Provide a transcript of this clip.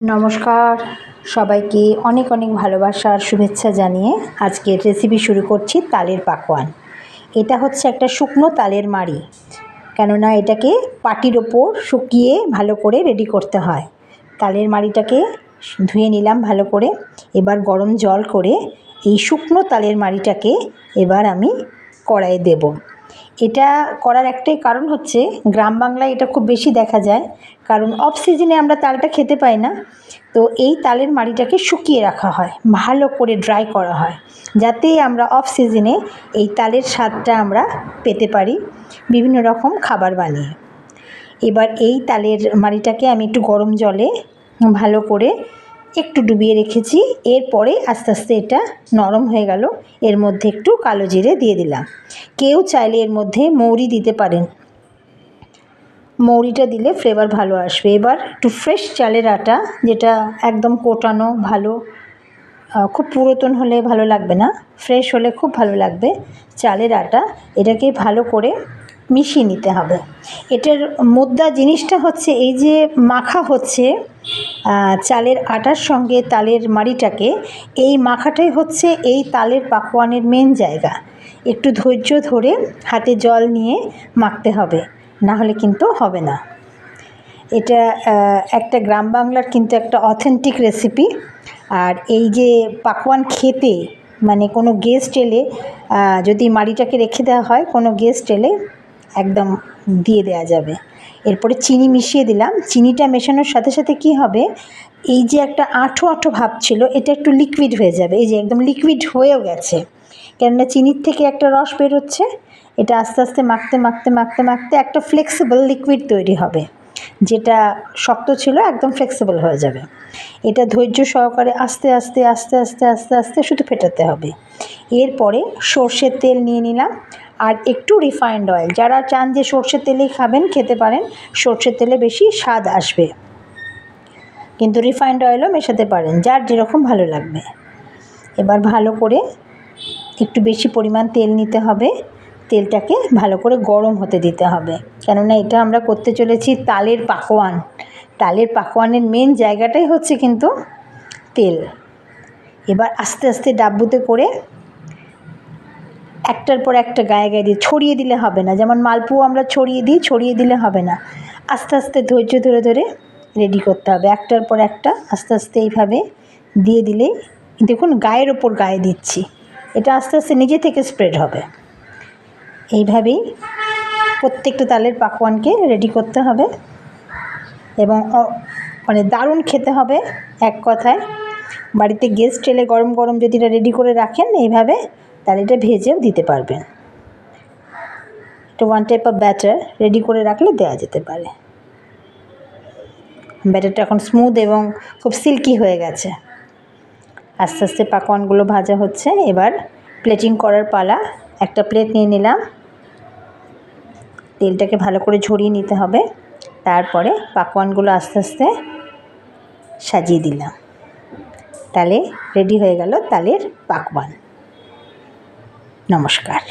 নমস্কার। সবাইকে অনেক অনেক ভালোবাসার শুভেচ্ছা জানিয়ে আজকের রেসিপি শুরু করছি তালের পাকোয়ান। এটা হচ্ছে একটা শুকনো তালের মাড়ি, কেননা এটাকে পাটির ওপর শুকিয়ে ভালো করে রেডি করতে হয়। তালের মাড়িটাকে ধুয়ে নিলাম ভালো করে, এবার গরম জল করে এই শুকনো তালের মাড়িটাকে এবার আমি কড়াইয়ে দেবো। এটা করার একটাই কারণ হচ্ছে গ্রাম বাংলায় এটা খুব বেশি দেখা যায়। কারণ অফ সিজনে আমরা তালটা খেতে পাই না। তো এই তালের মাড়িটাকে শুকিয়ে রাখা হয়, ভালো করে ড্রাই করা হয়। যাতে আমরা অফ সিজনে এই তালের স্বাদটা আমরা পেতে পারি বিভিন্ন রকম খাবার বানিয়ে। এবার এই তালের মাড়িটাকে আমি একটু গরম জলে ভালো করে একটু ডুবিয়ে রেখেছি, এরপরে আস্তে আস্তে এটা নরম হয়ে গেল। এর মধ্যে একটু কালো জিরে দিয়ে দিলাম। কেউ চাইলে এর মধ্যে মৌরি দিতে পারেন। মৌরিটা দিলে ফ্লেভার ভালো আসবে। এবার একটু ফ্রেশ চালের আটা, যেটা একদম কোটানো, ভালো খুব পুরাতন হলে ভালো লাগবে না। ফ্রেশ হলে খুব ভালো লাগবে। চালের আটা, এটাকে ভালো করে মিশিয়ে নিতে হবে। এটার মুদ্রা জিনিসটা হচ্ছে এই যে মাখা হচ্ছে চালের আটার সঙ্গে তালের মাড়িটাকে, এই মাখাটাই হচ্ছে এই তালের পাকোয়ানের মেন জায়গা। একটু ধৈর্য ধরে হাতে জল নিয়ে মাখতে হবে, না হলে কিন্তু হবে না। এটা একটা গ্রাম বাংলার কিন্তু একটা অথেন্টিক রেসিপি আর এই যে পাকোয়ান খেতে মানে কোনো গেস্ট এলে যদি মাড়িটাকে রেখে দেওয়া হয়, কোনো গেস্ট এলে একদম দিয়ে দেওয়া যাবে। এরপরে চিনি মিশিয়ে দিলাম। চিনিটা মেশানোর সাথে সাথে কি হবে? এই যে একটা আঠো আঠো ভাব ছিল, এটা একটু লিকুইড হয়ে যাবে। এই যে একদম লিকুইড হয়েও গেছে। কেননা চিনির থেকে একটা রস বেরোচ্ছে, এটা আস্তে আস্তে মাখতে মাখতে মাখতে মাখতে একটা ফ্লেক্সিবল লিকুইড তৈরি হবে। যেটা শক্ত ছিল, একদম ফ্লেক্সিবল হয়ে যাবে। এটা ধৈর্য সহকারে আস্তে আস্তে আস্তে আস্তে আস্তে আস্তে শুধু ফেটাতে হবে। এরপরে সর্ষের তেল নিয়ে নিলাম। আর একটু রিফাইন্ড অয়েল যারা চান যে সর্ষের তেলেই খাবেন, খেতে পারেন, সর্ষের তেলে বেশি স্বাদ আসবে। কিন্তু রিফাইন্ড অয়েলও মেশাতে পারেন, যার যেরকম ভালো লাগবে। এবার ভালো করে একটু বেশি পরিমাণ তেল নিতে হবে। তেলটাকে ভালো করে গরম হতে দিতে হবে। কেননা এটা আমরা করতে চলেছি তালের পাকোয়ান। তালের পাকোয়ানের মেন জায়গাটাই হচ্ছে কিন্তু তেল। এবার আস্তে আস্তে ডাব্বুতে করে একটার পর একটা গায়ে গায়ে দিয়ে ছড়িয়ে দিলে হবে না। যেমন মালপোয়া আমরা ছড়িয়ে দিই, ছড়িয়ে দিলে হবে না। আস্তে আস্তে ধৈর্য ধরে ধরে রেডি করতে হবে। একটার পর একটা আস্তে আস্তে এইভাবে দিয়ে দিলেই, দেখুন গায়ের ওপর গায়ে দিচ্ছি। এটা আস্তে আস্তে নিজে থেকে স্প্রেড হবে। এইভাবেই প্রত্যেকটা তালের পাকোয়ানকে রেডি করতে হবে এবং মানে দারুণ খেতে হবে এক কথায়। বাড়িতে গেস্ট এলে গরম গরম যদি রেডি করে রাখেন, এইভাবে তাহলে এটা ভেজেও দিতে পারবেন এটা one type of batter ready করে রাখলে দেওয়া যেতে পারে। ব্যাটারটা এখন স্মুথ এবং খুব সিল্কি হয়ে গেছে। আস্তে আস্তে পাকওয়ানগুলো ভাজা হচ্ছে। এবার প্লেটিং করার পালা, একটা প্লেট নিয়ে নিলাম। তেলটাকে ভালো করে ঝরিয়ে নিতে হবে। তারপরে পাকোয়ানগুলো আস্তে আস্তে সাজিয়ে দিলাম। তালে রেডি হয়ে গেল তালের পাকওয়ান নমস্কার।